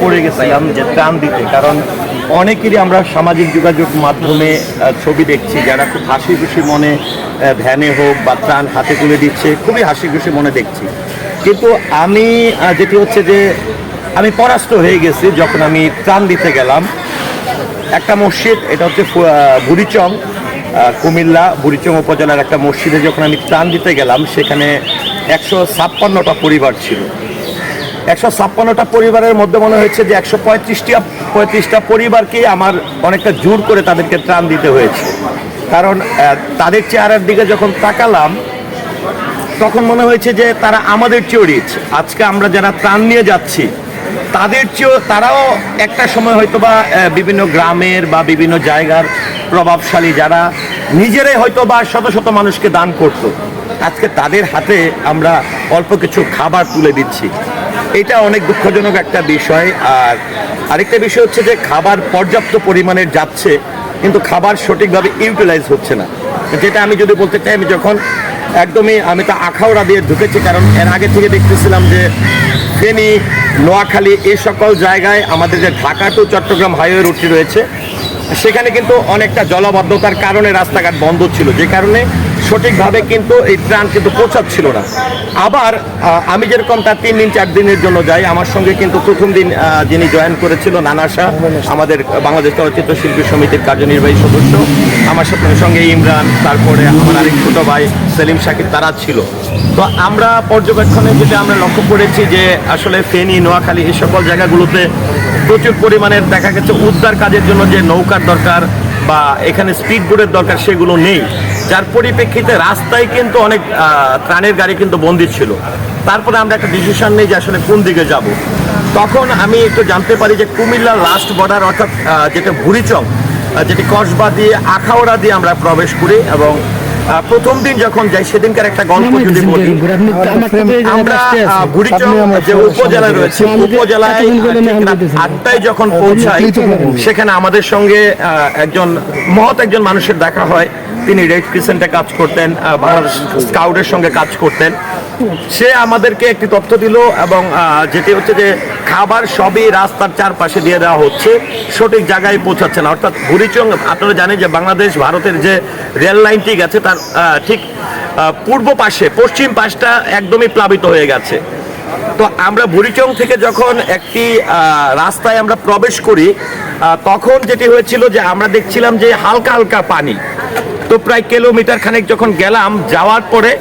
পড়ে গেছিলাম যে ত্রাণ দিতে, কারণ অনেকেরই আমরা সামাজিক যোগাযোগ মাধ্যমে ছবি দেখছি যারা খুব হাসি খুশি মনে ভ্যানে হোক বা ত্রাণ হাতে তুলে দিচ্ছে, খুবই হাসি খুশি মনে দেখছি। কিন্তু আমি যেটি হচ্ছে যে আমি পরাস্ত হয়ে গেছি যখন আমি ত্রাণ দিতে গেলাম। একটা মসজিদ, এটা হচ্ছে বুড়িচং কুমিল্লা বুড়িচং উপজেলার একটা মসজিদে যখন আমি ত্রাণ দিতে গেলাম, সেখানে একশো ছাপ্পান্নটা পরিবার ছিল। একশো ছাপ্পান্নটা পরিবারের মধ্যে মনে হয়েছে যে একশো পঁয়ত্রিশটা পঁয়ত্রিশটা পরিবারকে আমার অনেকটা জোর করে তাদেরকে ত্রাণ দিতে হয়েছে। কারণ তাদের চেহারার দিকে যখন তাকালাম, তখন মনে হয়েছে যে তারা আমাদের চেয়েও রিচ। আজকে আমরা যারা ত্রাণ নিয়ে যাচ্ছি, তাদের চেয়েও, তারাও একটা সময় হয়তো বা বিভিন্ন গ্রামের বা বিভিন্ন জায়গার প্রভাবশালী যারা নিজেরাই হয়তো বা শত শত মানুষকে দান করত। আজকে তাদের হাতে আমরা অল্প কিছু খাবার তুলে দিচ্ছি। এটা অনেক দুঃখজনক একটা বিষয়। আর আরেকটা বিষয় হচ্ছে যে খাবার পর্যাপ্ত পরিমাণের যাচ্ছে, কিন্তু খাবার সঠিকভাবে ইউটিলাইজ হচ্ছে না। যেটা আমি যদি বলতে চাই, আমি যখন একদমই আমি তো আখাউড়া দিয়ে ঢুকেছি, কারণ এর আগে থেকে দেখতেছিলাম যে ফেনী, নোয়াখালী এই সকল জায়গায় আমাদের যে ঢাকা টু চট্টগ্রাম হাইওয়ে রুটটি রয়েছে, সেখানে কিন্তু অনেকটা জলবদ্ধতার কারণে রাস্তাঘাট বন্ধ ছিল। যে কারণে সঠিকভাবে কিন্তু এই ট্রান কিন্তু পৌঁছাচ্ছিল না। আবার আমি যেরকম তার তিন দিন, চার দিনের জন্য যাই, আমার সঙ্গে কিন্তু প্রথম দিন যিনি জয়েন করেছিল, নানা শাহ, আমাদের বাংলাদেশ চলচ্চিত্র শিল্পী সমিতির কার্যনির্বাহী সদস্য। আমার সাথে সঙ্গে ইমরান, তারপরে আমার আরেক ছোট ভাই সেলিম শাকিব তারা ছিল। তো আমরা পর্যবেক্ষণে যেটা আমরা লক্ষ্য করেছি যে আসলে ফেনী, নোয়াখালী এই সকল জায়গাগুলোতে প্রচুর পরিমাণের দেখা গেছে উদ্ধার কাজের জন্য যে নৌকার দরকার বা এখানে স্পিড বোটের দরকার সেগুলো নেই। যার পরিপ্রেক্ষিতে রাস্তায় কিন্তু অনেক ত্রাণের গাড়ি কিন্তু বন্দি ছিল। তারপরে আমরা একটা ডিসিশন নেই যে আসলে কোন দিকে যাব। তখন আমি একটু জানতে পারি যে কুমিল্লার লাস্ট বর্ডার অর্থাৎ যেটা ভুরিচং যেটি কসবা দিয়ে আখাউড়া দিয়ে আমরা প্রবেশ করি এবং প্রথম দিন যখন যাই সেদিনকার একটা গল্প যদি বলি। আমরা বুড়িচং যে উপজেলা রয়েছে উপজেলায় আটটায় যখন পৌঁছাই সেখানে আমাদের সঙ্গে আহ, একজন মহৎ একজন মানুষের দেখা হয়। তিনি রেড ক্রিসেন্টে কাজ করতেন বাংলাদেশ স্কাউটের সঙ্গে কাজ করতেন। সে আমাদেরকে একটি তথ্য দিল এবং যেটি হচ্ছে যে খাবার সবই রাস্তার চারপাশে দিয়ে দেওয়া হচ্ছে, সঠিক জায়গায় পৌঁছাচ্ছে না। অর্থাৎ বুড়িচং আপনারা জানেন যে বাংলাদেশ ভারতের যে রেল লাইনটি গেছে, তার ঠিক পূর্ব পাশে, পশ্চিম পাশটা একদমই প্লাবিত হয়ে গেছে। তো আমরা বুড়িচং থেকে যখন একটি রাস্তায় আমরা প্রবেশ করি তখন যেটি হয়েছিল যে আমরা দেখছিলাম যে হালকা হালকা পানি। তো প্রায় কিলোমিটার খানেক যখন গেলাম, যাওয়ার পরে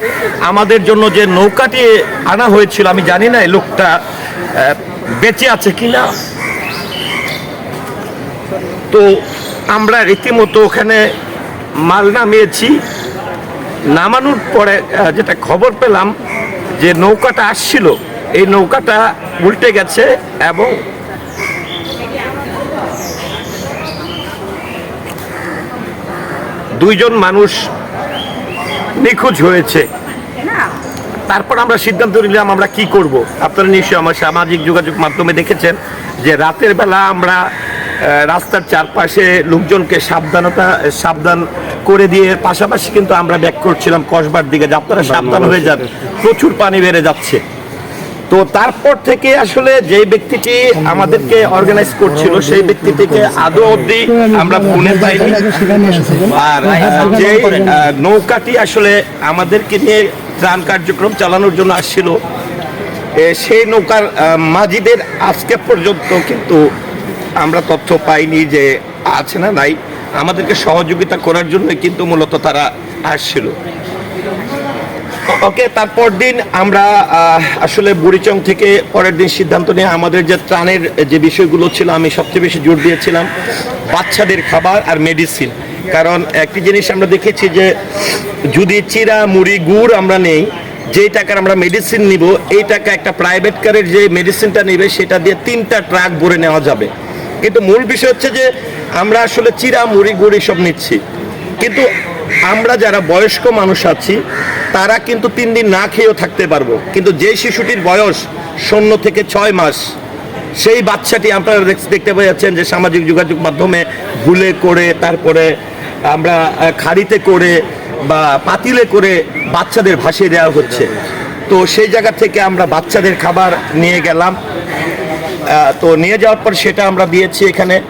আমাদের জন্য যে নৌকাটি আনা হয়েছিল, আমি জানি না এই লোকটা বেঁচে আছে কিনা। তো আমরা রীতিমতো ওখানে মাল নামিয়েছি। নামানোর পরে যেটা খবর পেলাম যে নৌকাটা আসছিল, এই নৌকাটা উল্টে গেছে এবং দুইজন মানুষ নিখোঁজ হয়েছে। তারপর আমরা সিদ্ধান্ত নিলাম আমরা কি করব। আপনারা নিশ্চয়ই আমার সামাজিক যোগাযোগ মাধ্যমে দেখেছেন যে রাতের বেলা আমরা রাস্তার চারপাশে লোকজনকে সাবধানতা, সাবধান করে দিয়ে পাশাপাশি কিন্তু আমরা ব্যাক করছিলাম কসবার দিকে যে আপনারা সাবধান হয়ে যান। প্রচুর পানি বেড়ে যাচ্ছে। তো তারপর থেকে আসলে যে ব্যক্তিটি আমাদেরকে অর্গানাইজ করছিল, সেই ব্যক্তিটিকে আদৌ অব্দি আমরা ফোনে পাইনি। আর যে নৌকাটি আসলে আমাদেরকে নিয়ে ত্রাণ কার্যক্রম চালানোর জন্য আসছিল সেই নৌকার মাঝিদের আজকে পর্যন্ত কিন্তু আমরা তথ্য পাইনি যে আছে না নাই। আমাদেরকে সহযোগিতা করার জন্য কিন্তু মূলত তারা আসছিল। ওকে, তারপর দিন আমরা আসলে বুড়িচং থেকে পরের দিন সিদ্ধান্ত নিয়ে আমাদের যে ত্রাণের যে বিষয়গুলো ছিল, আমি সবচেয়ে বেশি জোর দিয়েছিলাম বাচ্চাদের খাবার আর মেডিসিন কারণ একটি জিনিস আমরা দেখেছি যে, যদি চিরা, মুড়ি, গুড় আমরা নেই, যেই টাকার আমরা মেডিসিন নিব, এই টাকা একটা প্রাইভেট কারের যে মেডিসিনটা নেবে, সেটা দিয়ে তিনটা ট্রাক ভরে নেওয়া যাবে। কিন্তু মূল বিষয় হচ্ছে যে, আমরা আসলে চিরা, মুড়ি, গুড় এসব নিচ্ছি। কিন্তু আমরা যারা বয়স্ক মানুষ আছি, তারা কিন্তু তিন দিন না খেয়েও থাকতে পারব। কিন্তু যে শিশুটির বয়স শূন্য থেকে ছয় মাস, সেই বাচ্চাটি আপনারা দেখ- দেখতে পাচ্ছেন যে সামাজিক যোগাযোগ মাধ্যমে ভুলে করে, তারপরে আমরা খাড়িতে করে বা পাতিলে করে বাচ্চাদের ভাসিয়ে দেওয়া হচ্ছে। তো সেই জায়গা থেকে আমরা বাচ্চাদের খাবার নিয়ে গেলাম। তো নিয়ে যাওয়ার পর সেটা আমরা দিয়েছি এখানে।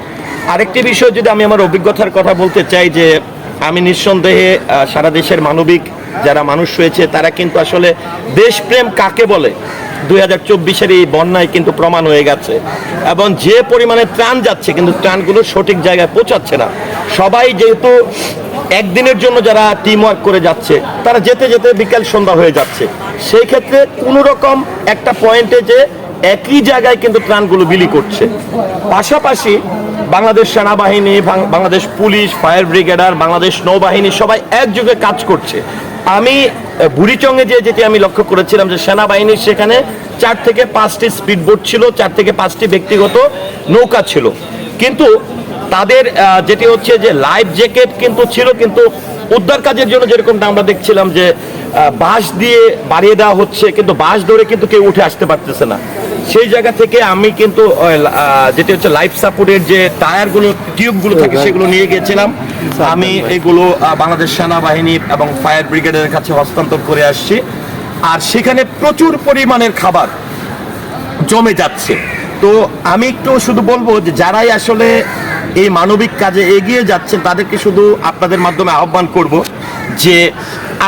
আরেকটি বিষয় যদি আমি আমার অভিজ্ঞতার কথা বলতে চাই যে আমি নিঃসন্দেহে সারা দেশের মানবিক যারা মানুষ রয়েছে, তারা কিন্তু আসলে দেশপ্রেম কাকে বলে? দুই হাজার চব্বিশের এই বন্যায় কিন্তু প্রমাণ হয়ে গেছে। এবং যে পরিমাণে ত্রাণ যাচ্ছে, কিন্তু ত্রাণগুলো সঠিক জায়গায় পৌঁছাচ্ছে না। সবাই যেহেতু একদিনের জন্য যারা টিম ওয়ার্ক করে যাচ্ছে, তারা যেতে যেতে বিকাল সন্ধ্যা হয়ে যাচ্ছে। সেই ক্ষেত্রে কোনো রকম একটা পয়েন্টে যে একই জায়গায় কিন্তু ত্রাণগুলো বিলি করছে। পাশাপাশি বাংলাদেশ সেনাবাহিনী Bangladesh police, fire brigade, Bangladesh নৌবাহিনী সবাই একযোগে কাজ করছে। আমি বুড়িচংয়ে যে যেটি আমি লক্ষ্য করেছিলাম যে সেনাবাহিনীর সেখানে চার থেকে পাঁচটি স্পিড বোট ছিল, চার থেকে পাঁচটি ব্যক্তিগত নৌকা ছিল। কিন্তু তাদের যেটি হচ্ছে যে লাইফ জ্যাকেট কিন্তু ছিল, কিন্তু উদ্ধার কাজের জন্য যেরকমটা আমরা দেখছিলাম যে বাঁশ দিয়ে বাড়িয়ে দেওয়া হচ্ছে, কিন্তু বাঁশ ধরে কিন্তু কেউ উঠে আসতে পারতেছে না। সেই জায়গা থেকে আমি কিন্তু যেটি হচ্ছে লাইফ সাপোর্টের যে টায়ারগুলো টিউবগুলো থাকে সেগুলো নিয়ে গেছিলাম। আমি এগুলো বাংলাদেশ সেনাবাহিনী এবং ফায়ার ব্রিগেডের কাছে হস্তান্তর করে আসছি। আর সেখানে প্রচুর পরিমাণের খাবার জমে যাচ্ছে। তো আমি একটু শুধু বলব যে যারাই আসলে এই মানবিক কাজে এগিয়ে যাচ্ছেন তাদেরকে শুধু আপনাদের মাধ্যমে আহ্বান করব যে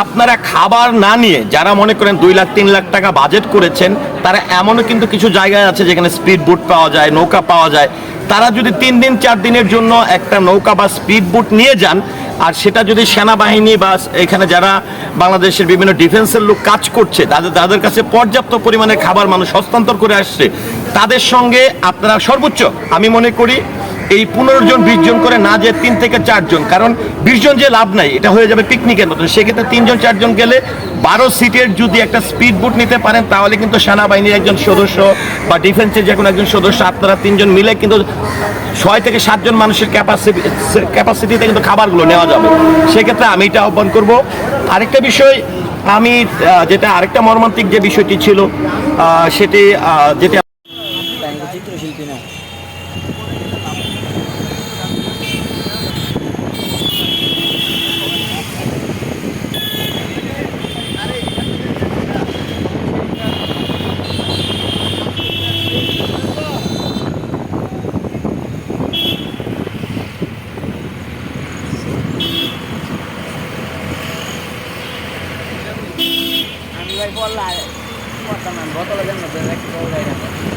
আপনারা খাবার না নিয়ে, যারা মনে করেন দুই লাখ, তিন লাখ টাকা বাজেট করেছেন, তারা এমনও কিন্তু কিছু জায়গায় আছে যেখানে স্পিড বোট পাওয়া যায়, নৌকা পাওয়া যায়। তারা যদি তিন দিন, চার দিনের জন্য একটা নৌকা বা স্পিড বোট নিয়ে যান, আর সেটা যদি সেনাবাহিনী বা এখানে যারা বাংলাদেশের বিভিন্ন ডিফেন্সের লোক কাজ করছে, তাদের তাদের কাছে পর্যাপ্ত পরিমাণে খাবার মানুষ হস্তান্তর করে আসছে, তাদের সঙ্গে আপনারা সর্বোচ্চ, আমি মনে করি এই পনেরো জন, বিশ জন করে না যে তিন থেকে চারজন কারণ বিশ জন যে লাভ নাই, এটা হয়ে যাবে পিকনিকের মতো সেক্ষেত্রে তিনজন চারজন গেলে বারো সিটের যদি একটা স্পিড বোট নিতে পারেন, তাহলে কিন্তু সেনাবাহিনীর একজন সদস্য বা ডিফেন্সের যে কোনো একজন সদস্য, আপনারা তিনজন মিলে কিন্তু ছয় থেকে সাতজন মানুষের ক্যাপাসিটি ক্যাপাসিটিতে কিন্তু খাবারগুলো নেওয়া যাবে। সেক্ষেত্রে আমি এটা আহ্বান করব। আরেকটা বিষয়, আমি যেটা আরেকটা মর্মান্তিক যে বিষয়টি ছিল সেটি যেটি bollare. Portami un botolo di una bevecchia con lei.